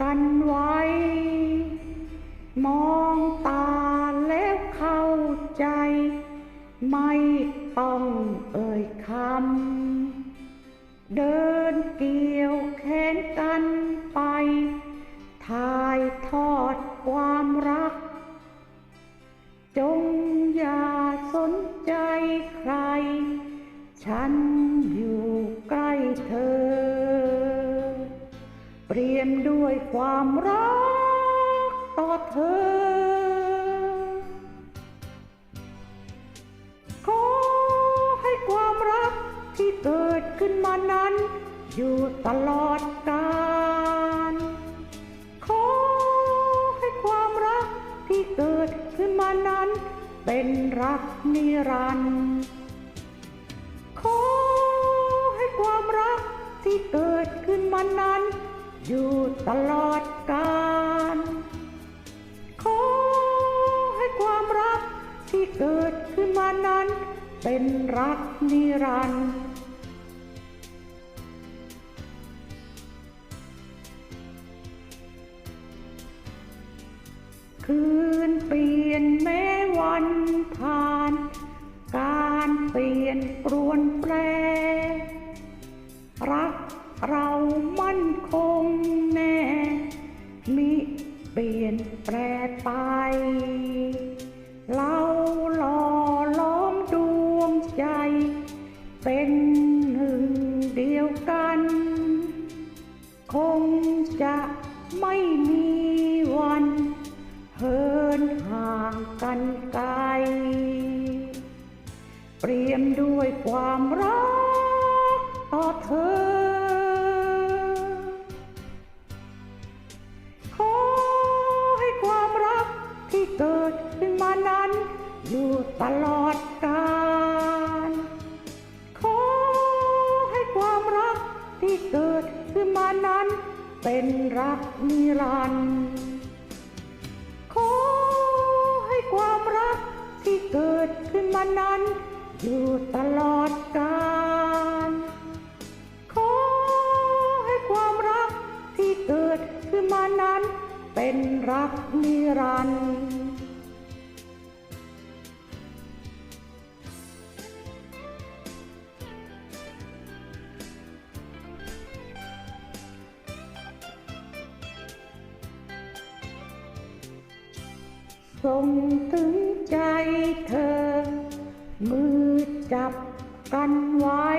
กันไว้ มองตาแล้วเข้าใจ ไม่ต้องเอ่ยคำ เดินเกี่ยวแขนกันไป ถ่ายทอดความรัก จงอย่าสนใจใคร ฉันอยู่ใกล้เธอ เปรียมด้วยความรักต่อเธอ ขอให้ความรักที่เกิดขึ้นมานั้น อยู่ตลอดกาล ขอให้ความรักที่เกิดขึ้นมานั้น เป็นรักนิรันดร์ อยู่ตลอดกาลขอให้ความรักที่เกิดขึ้นมานั้น เป็นรักนิรันดร์คืนเปลี่ยนแม้วันผ่าน การเปลี่ยนปรวนแปร รักเรามั่นคง เปลี่ยนแปรไป เราหล่อล้อมดวงใจ เป็นหนึ่งเดียวกัน คงจะไม่มีวันเหินห่างกันไกล เปรียมด้วยความรัก เกิดขึ้นมานั้น อยู่ตลอดกาลขอให้ความรักที่เกิดขึ้นมานั้น เป็นรักนิรันดร์ขอให้ความรักที่เกิดขึ้นมานั้น อยู่ตลอดกาลขอให้ความรักที่เกิดขึ้นมานั้น เป็นรักนิรันดร์ ส่งถึงใจเธอ มือจับกันไว้